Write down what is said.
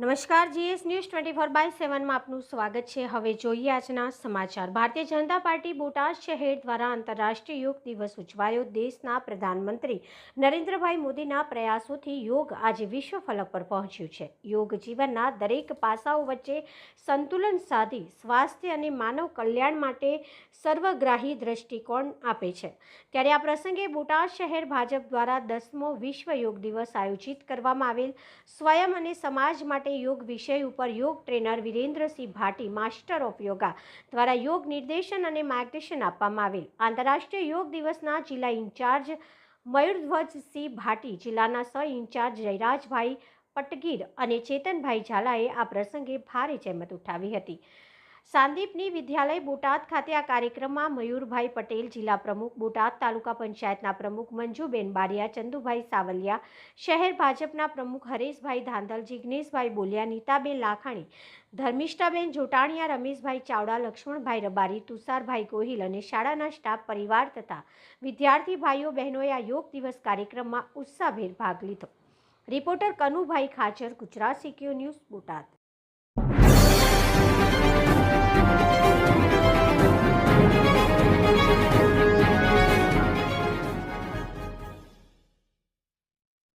નમસ્કાર, GS news twenty four by સેવનમાં આપનું સ્વાગત છે. હવે જોઈએ આજના સમાચાર. ભારતીય જનતા પાર્ટી બોટાદ શહેર દ્વારા આંતરરાષ્ટ્રીય યોગ દિવસ ઉજવાયો. દેશના પ્રધાનમંત્રી નરેન્દ્રભાઈ મોદીના પ્રયાસોથી યોગ આજે વિશ્વ ફલક પર પહોંચ્યું છે. યોગ જીવનના દરેક પાસાઓ વચ્ચે સંતુલન સાધી સ્વાસ્થ્ય અને માનવ કલ્યાણ માટે સર્વગ્રાહી દ્રષ્ટિકોણ આપે છે. ત્યારે આ પ્રસંગે બોટાદ શહેર ભાજપ દ્વારા દસમો વિશ્વ યોગ દિવસ આયોજિત કરવામાં આવેલ. સ્વયં અને સમાજ માટે યોગ વિષય ઉપર યોગ trainer Virendrasinh Bhati, master of yoga દ્વારા યોગ નિર્દેશન અને માર્ગદર્શન આપવામાં આવેલ. આંતરરાષ્ટ્રીય યોગ દિવસના જિલ્લા ઇન્ચાર્જ મયુરધ્વજસિંહ ભાટી, જિલ્લાના સહ ઇન્ચાર્જ જયરાજભાઈ પટગીર અને ચેતનભાઈ ઝાલાએ આ પ્રસંગે ભારે જહેમત ઉઠાવી હતી. સાંદીપની વિદ્યાલય બોટાદ ખાતે આ કાર્યક્રમમાં મયુરભાઈ પટેલ જિલ્લા પ્રમુખ, બોટાદ તાલુકા પંચાયતના પ્રમુખ મંજુબેન બારિયા, ચંદુભાઈ સાવલિયા, શહેર ભાજપના પ્રમુખ હરેશભાઈ ધાંધલ, જિગ્નેશભાઈ બોલિયા, નીતાબેન લાખાણી, ધર્મિષ્ઠાબેન જોટાણીયા, રમેશભાઈ ચાવડા, લક્ષ્મણભાઈ રબારી, તુષારભાઈ ગોહિલ અને શાળાના સ્ટાફ પરિવાર તથા વિદ્યાર્થી ભાઈઓ બહેનોએ આ યોગ દિવસ કાર્યક્રમમાં ઉત્સાહભેર ભાગ લીધો. રિપોર્ટર કનુભાઈ ખાચર, ગુજરાત સિક્યુ ન્યૂઝ બોટાદ.